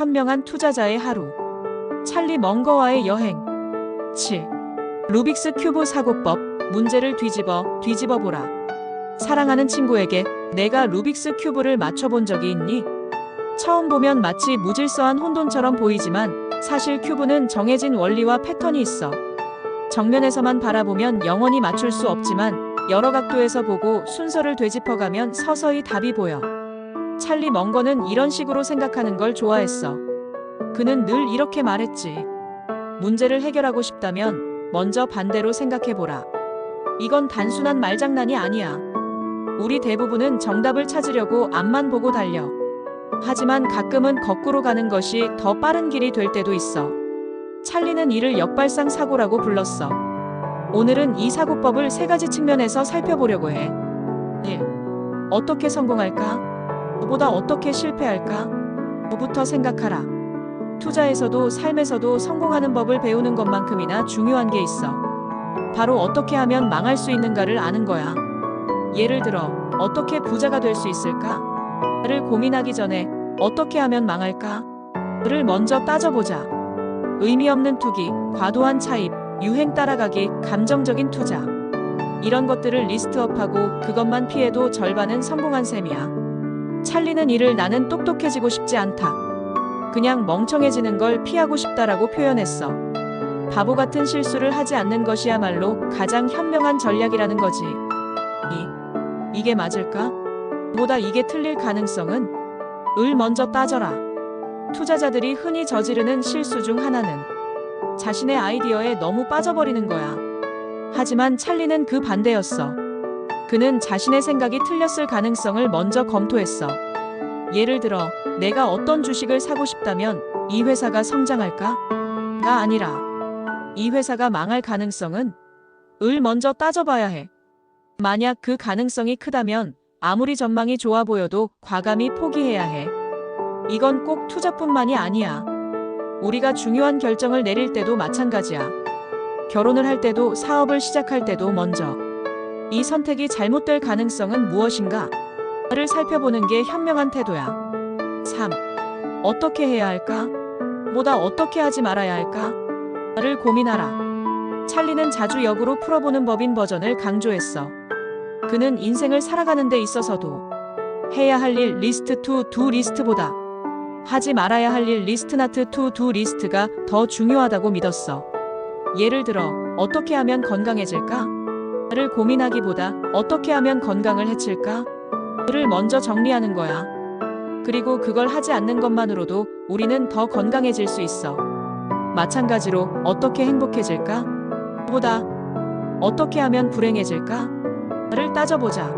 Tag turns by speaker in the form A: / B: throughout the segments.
A: 현명한 투자자의 하루. 찰리 멍거와의 여행. 7. 루빅스 큐브 사고법. 문제를 뒤집어 뒤집어 보라. 사랑하는 친구에게 내가 루빅스 큐브를 맞춰본 적이 있니? 처음 보면 마치 무질서한 혼돈처럼 보이지만 사실 큐브는 정해진 원리와 패턴이 있어. 정면에서만 바라보면 영원히 맞출 수 없지만 여러 각도에서 보고 순서를 되짚어가면 서서히 답이 보여. 찰리 멍거는 이런 식으로 생각하는 걸 좋아했어. 그는 늘 이렇게 말했지. 문제를 해결하고 싶다면 먼저 반대로 생각해보라. 이건 단순한 말장난이 아니야. 우리 대부분은 정답을 찾으려고 앞만 보고 달려. 하지만 가끔은 거꾸로 가는 것이 더 빠른 길이 될 때도 있어. 찰리는 이를 역발상 사고라고 불렀어. 오늘은 이 사고법을 세 가지 측면에서 살펴보려고 해. 1. 어떻게 성공할까? 보다 어떻게 실패할까? 부터 생각하라. 투자에서도 삶에서도 성공하는 법을 배우는 것만큼이나 중요한 게 있어. 바로 어떻게 하면 망할 수 있는가를 아는 거야. 예를 들어, 어떻게 부자가 될 수 있을까? 를 고민하기 전에 어떻게 하면 망할까? 를 먼저 따져보자. 의미 없는 투기, 과도한 차입, 유행 따라가기, 감정적인 투자. 이런 것들을 리스트업하고 그것만 피해도 절반은 성공한 셈이야. 찰리는 이를 나는 똑똑해지고 싶지 않다. 그냥 멍청해지는 걸 피하고 싶다라고 표현했어. 바보 같은 실수를 하지 않는 것이야말로 가장 현명한 전략이라는 거지. 이, 이게 맞을까? 보다 이게 틀릴 가능성은? 을 먼저 따져라. 투자자들이 흔히 저지르는 실수 중 하나는 자신의 아이디어에 너무 빠져버리는 거야. 하지만 찰리는 그 반대였어. 그는 자신의 생각이 틀렸을 가능성을 먼저 검토했어. 예를 들어, 내가 어떤 주식을 사고 싶다면 이 회사가 성장할까? 가 아니라, 이 회사가 망할 가능성은? 을 먼저 따져봐야 해. 만약 그 가능성이 크다면 아무리 전망이 좋아 보여도 과감히 포기해야 해. 이건 꼭 투자뿐만이 아니야. 우리가 중요한 결정을 내릴 때도 마찬가지야. 결혼을 할 때도 사업을 시작할 때도 먼저 이 선택이 잘못될 가능성은 무엇인가? 를 살펴보는 게 현명한 태도야. 3. 어떻게 해야 할까? 보다 어떻게 하지 말아야 할까? 를 고민하라. 찰리는 자주 역으로 풀어보는 법인 버전을 강조했어. 그는 인생을 살아가는 데 있어서도 해야 할 일 리스트 투 두 리스트보다 하지 말아야 할 일 리스트 나트 투 두 리스트가 더 중요하다고 믿었어. 예를 들어 어떻게 하면 건강해질까? 를 고민하기보다 어떻게 하면 건강을 해칠까? 를 먼저 정리하는 거야. 그리고 그걸 하지 않는 것만으로도 우리는 더 건강해질 수 있어. 마찬가지로 어떻게 행복해질까? 보다 어떻게 하면 불행해질까? 를 따져보자.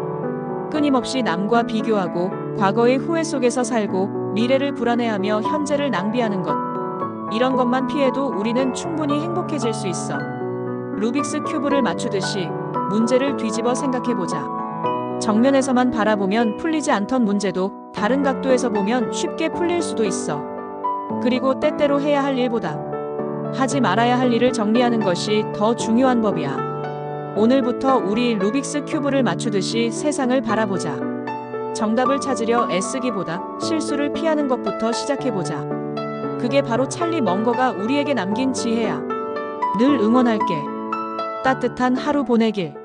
A: 끊임없이 남과 비교하고 과거의 후회 속에서 살고 미래를 불안해하며 현재를 낭비하는 것. 이런 것만 피해도 우리는 충분히 행복해질 수 있어. 루빅스 큐브를 맞추듯이 문제를 뒤집어 생각해보자. 정면에서만 바라보면 풀리지 않던 문제도 다른 각도에서 보면 쉽게 풀릴 수도 있어. 그리고 때때로 해야 할 일보다 하지 말아야 할 일을 정리하는 것이 더 중요한 법이야. 오늘부터 우리 루빅스 큐브를 맞추듯이 세상을 바라보자. 정답을 찾으려 애쓰기보다 실수를 피하는 것부터 시작해보자. 그게 바로 찰리 멍거가 우리에게 남긴 지혜야. 늘 응원할게. 따뜻한 하루 보내길.